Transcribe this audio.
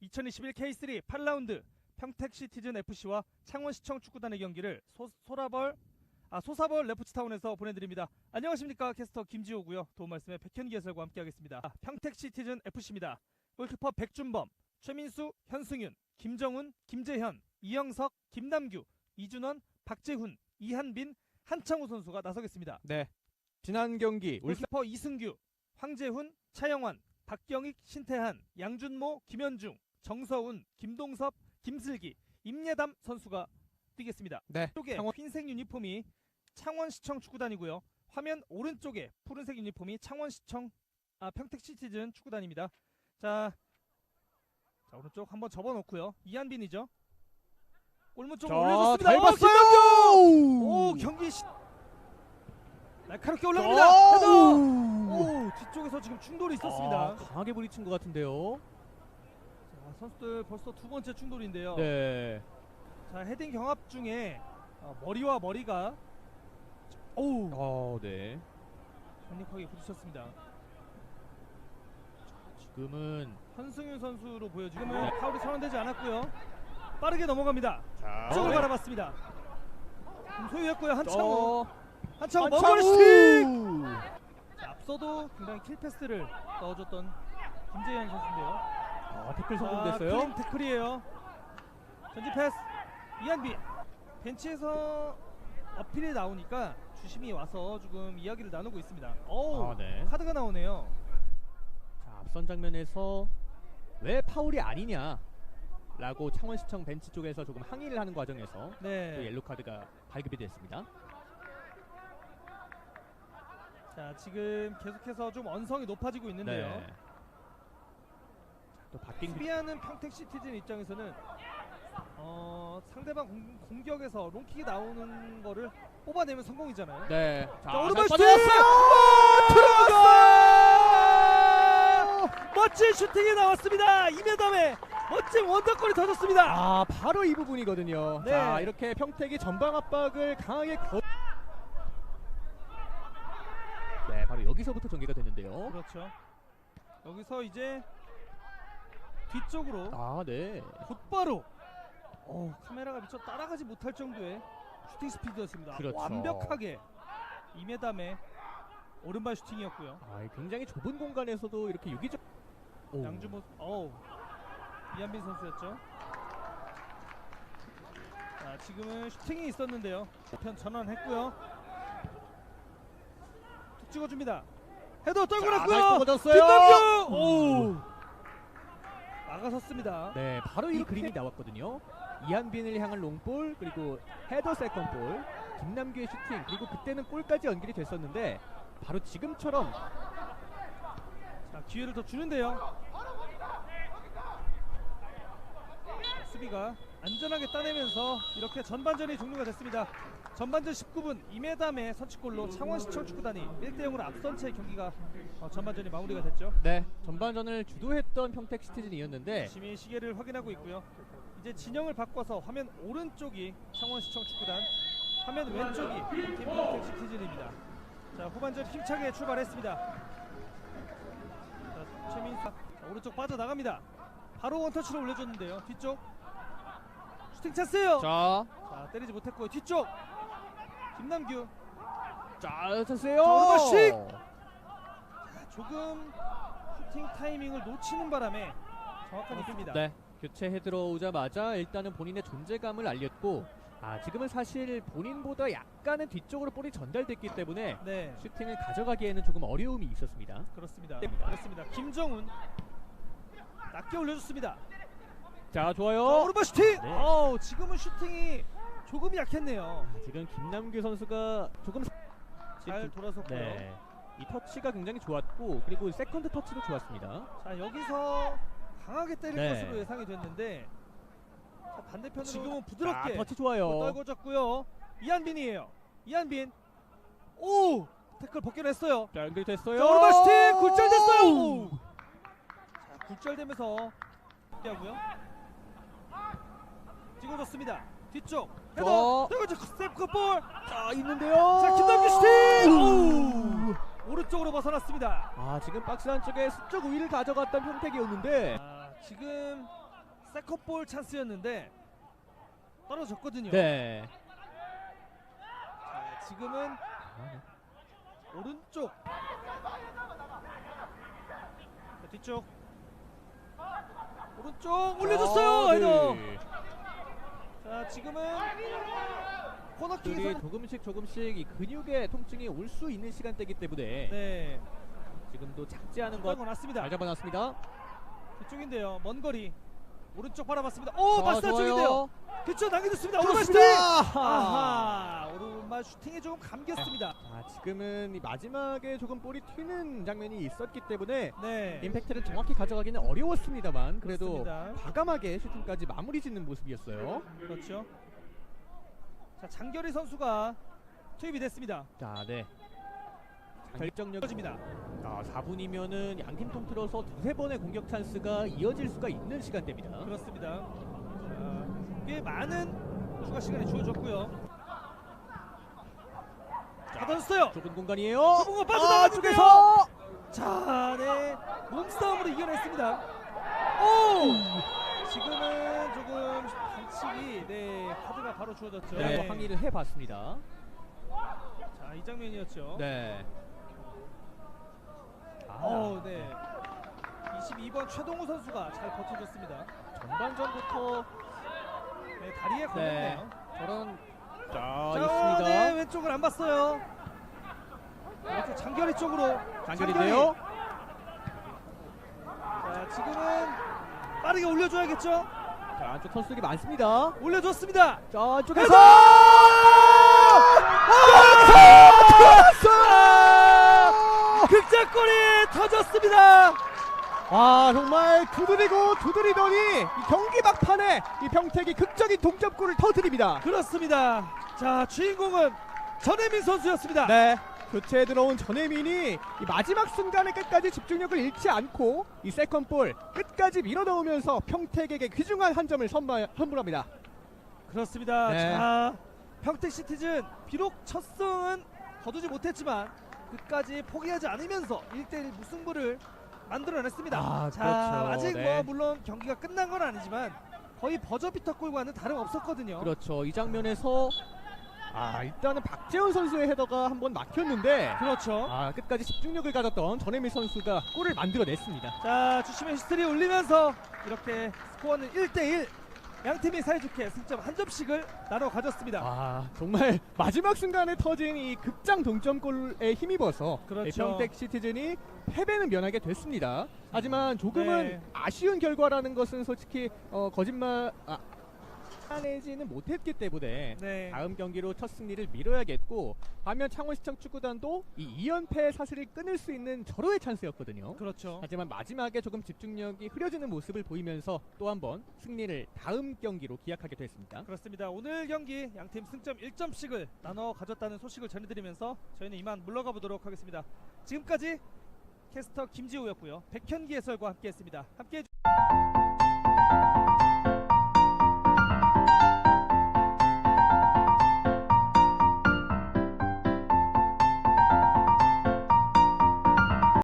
2021 K3 8라운드 평택 시티즌 FC와 창원시청 축구단의 경기를 소, 소라벌 아 소사벌 레프트타운에서 보내드립니다. 안녕하십니까 캐스터 김지호고요. 도움 말씀에 백현기 해설과 함께하겠습니다. 아, 평택 시티즌 FC입니다. 골키퍼 백준범, 최민수, 현승윤, 김정훈, 김재현, 이영석, 김남규, 이준원, 박재훈, 이한빈, 한창우 선수가 나서겠습니다. 네. 지난 경기 울산 골키퍼 이승규, 황재훈, 차영환, 박경익, 신태한, 양준모, 김현중, 정서훈, 김동섭, 김슬기, 임예담 선수가 뛰겠습니다. 네. 쪽에 창원- 흰색 유니폼이 창원시청 축구단이고요. 화면 오른쪽에 푸른색 유니폼이 창원시청 아 평택시티즌 축구단입니다. 자, 자 오른쪽 한번 접어놓고요. 이한빈이죠. 골문 쪽으로 자, 올려줬습니다. 잘 어, 봤어요. 오 경기 시... 날카롭게 올라갑니다. 오 뒤쪽에서 지금 충돌이 있었습니다. 아, 강하게 부딪힌 것 같은데요. 자, 선수들 벌써 두 번째 충돌인데요. 네. 자 헤딩 경합 중에 어, 머리와 머리가 오 어, 네. 강력하게 부딪혔습니다. 지금은 현승윤 선수로 네. 지금은 파울이 선언되지 않았고요. 빠르게 넘어갑니다. 자, 쪽을 바라봤습니다. 좀 소유했고요. 한창호, 어, 한창호. 자, 앞서도 굉장히 킬 패스를 넣어줬던 김재현 선수인데요. 아, 태클 자, 성공됐어요. 클린 태클이에요. 전진 패스 이한비 벤치에서 어필이 나오니까 주심이 와서 지금 이야기를 나누고 있습니다. 오 아, 네. 카드가 나오네요. 자, 앞선 장면에서 왜 파울이 아니냐? 라고 창원시청 벤치 쪽에서 조금 항의를 하는 과정에서 또 네. 옐로 카드가 발급이 됐습니다. 자 지금 계속해서 좀 언성이 높아지고 있는데요. 네. 자, 또 바뀐 그- 수비하는 평택 시티즌 입장에서는 어, 상대방 공, 공격에서 롱킥이 나오는 거를 뽑아내면 성공이잖아요. 네. 자, 자, 오른발 잘 슈팅! 빠져나왔어요. 들어갔어요! 멋진 슈팅이 나왔습니다. 이메담에 멋진 원더골이 터졌습니다. 아 바로 이 부분이거든요. 네. 자 이렇게 평택이 전방 압박을 강하게 거... 네 바로 여기서부터 전개가 되는데요. 그렇죠. 여기서 이제 뒤쪽으로 아 네. 곧바로 어, 카메라가 미처 따라가지 못할 정도의 슈팅 스피드였습니다. 그렇죠. 완벽하게 이메담의 오른발 슈팅이었고요. 아 굉장히 좁은 공간에서도 이렇게 유기적. 오. 양주모 어우 이한빈 선수였죠. 자 지금은 슈팅이 있었는데요. 편 전환했고요. 툭 찍어줍니다. 헤더 자, 잘. 꽂았어요. 김남규 오 막아섰습니다. 네 바로 이 그림이 나왔거든요. 이한빈을 향한 롱볼 그리고 헤더 세컨볼 김남규의 슈팅 그리고 그때는 골까지 연결이 됐었는데 바로 지금처럼 자 기회를 더 주는데요. 자, 수비가 안전하게 따내면서 이렇게 전반전이 종료가 됐습니다. 전반전 19분 이메담의 선취골로 창원시청 축구단이 1대 0으로 앞선 채 경기가 어, 전반전이 마무리가 됐죠. 네 전반전을 주도했던 평택 시티즌이었는데 열심히 시계를 확인하고 있고요. 이제 진영을 바꿔서 화면 오른쪽이 창원시청 축구단, 화면 왼쪽이 팀 평택 시티즌입니다. 자 후반전 힘차게 출발했습니다. 자 최민수 자, 오른쪽 빠져나갑니다. 바로 원터치로 올려줬는데요. 뒤쪽 슈팅 찬스예요. 자, 자 때리지 못했고요. 뒤쪽 김남규 자. 자, 오른발씩! 조금 슈팅 타이밍을 놓치는 바람에 정확한 입입니다. 네, 교체해 들어오자마자 일단은 본인의 존재감을 알렸고, 아 지금은 사실 본인보다 약간은 뒤쪽으로 볼이 전달됐기 때문에 네. 슈팅을 가져가기에는 조금 어려움이 있었습니다. 그렇습니다. 됩니다. 그렇습니다. 김정훈 낮게 올려줬습니다. 자, 자, 좋아요. 오른발 슈팅. 네. 어우, 지금은 슈팅이 조금 약했네요. 아, 지금 김남규 선수가 조금 잘 돌아섰고요. 네, 이 터치가 굉장히 좋았고, 그리고 세컨드 터치도 좋았습니다. 자 여기서 강하게 때릴 네. 것으로 예상이 됐는데 자, 반대편으로 지금은 아, 부드럽게 터치 좋아요. 떨궈졌고요. 이한빈이에요. 이한빈. 오 태클 벗겨냈어요. 자, 연결됐어요. 자 오른발 슈팅 굴절됐어요. 오. 자 굴절되면서 하고요. 찍어줬습니다. 뒤쪽 헤더 자. 떨궈져 스텝 볼. 자, 있는데요. 자 김남규 슈팅. 오. 오른쪽으로 벗어났습니다. 아, 지금 박스 안쪽에 수적 우위를 가져갔던 평택이었는데 아, 지금 세컨볼 찬스였는데 떨어졌거든요. 네. 자, 지금은 아, 네. 오른쪽 자, 뒤쪽 오른쪽 올려줬어요 아, 헤더 네. 자 지금은 코너킥에서 조금씩 조금씩 이 근육의 통증이 올 수 있는 시간대이기 때문에 네. 지금도 작지 않은 것 잡고 났습니다. 잘 잡아놨습니다. 뒤쪽인데요. 먼 거리. 오른쪽 바라봤습니다. 오 자, 마스터 좋아요. 쪽인데요 그쵸 남겨줬습니다 오른발 슈팅 그렇습니다. 아하 오른발 슈팅에 조금 감겼습니다 자, 지금은 이 마지막에 조금 볼이 튀는 장면이 있었기 때문에 네 임팩트를 정확히 가져가기는 어려웠습니다만 그래도 그렇습니다. 과감하게 슈팅까지 마무리 짓는 모습이었어요. 그렇죠 자 장결희 선수가 투입이 됐습니다 자, 네. 결정력 이어집니다 아, 4분이면은 양팀 통틀어서 두세 번의 공격 찬스가 이어질 수가 있는 시간대입니다. 그렇습니다. 자, 꽤 많은 추가 시간이 주어졌고요. 받아줬어요. 좁은 공간이에요. 좁은 거 빠져나갔는데요. 쪽에서 자, 네 몸싸움으로 이겨냈습니다. 오! 지금은 조금 반칙이 네 카드가 바로 주어졌죠. 네, 항의를 해봤습니다. 자, 이 장면이었죠. 네. 아, 어, 네. 22번 최동우 선수가 잘 버텨줬습니다. 전반전부터 네, 다리에 걸렸네요. 저런 자, 자, 있습니다. 네, 왼쪽을 안 봤어요. 이렇게 장결이 쪽으로 장결인데요. 자, 지금은 빠르게 올려줘야겠죠. 자, 안쪽 선수들이 많습니다. 올려줬습니다. 자! 안쪽에서 아! 극장골이 터졌습니다. 아 정말 두드리고 두드리더니 이 경기 막판에 이 평택이 극적인 동점골을 터뜨립니다. 그렇습니다. 자, 주인공은 전혜민 선수였습니다. 네. 교체에 들어온 전혜민이 이 마지막 순간에 끝까지 집중력을 잃지 않고 이 세컨볼 끝까지 밀어넣으면서 평택에게 귀중한 한 점을 선물, 선물합니다. 그렇습니다. 네. 자, 평택 시티즌 비록 첫 승은 거두지 못했지만 끝까지 포기하지 않으면서 1대1 무승부를 만들어냈습니다. 아, 자, 그렇죠. 아직 네. 뭐 물론 경기가 끝난 건 아니지만 거의 버저비터 골과는 다름 없었거든요. 그렇죠. 이 장면에서 아 일단은 박재훈 선수의 헤더가 한번 막혔는데 그렇죠. 아 끝까지 집중력을 가졌던 전혜민 선수가 골을 만들어냈습니다. 자, 주심의 히스토리 올리면서 이렇게 스코어는 1대1 양 팀이 사이좋게 승점 한 점씩을 나눠 가졌습니다. 아 정말 마지막 순간에 터진 이 극장 동점골에 힘입어서 그렇죠. 이 평택 시티즌이 패배는 면하게 됐습니다. 하지만 조금은 네. 아쉬운 결과라는 것은 솔직히 어, 거짓말 아, 해내지는 못했기 때문에 네. 다음 경기로 첫 승리를 미뤄야겠고 반면 창원시청 축구단도 이 2연패의 사슬을 끊을 수 있는 절호의 찬스였거든요. 그렇죠. 하지만 마지막에 조금 집중력이 흐려지는 모습을 보이면서 또 한 번 승리를 다음 경기로 기약하게 됐습니다. 그렇습니다. 오늘 경기 양팀 승점 1점씩을 나눠 가졌다는 소식을 전해드리면서 저희는 이만 물러가 보도록 하겠습니다. 지금까지 캐스터 김지호였고요. 백현기 해설과 함께했습니다. 함께해 주...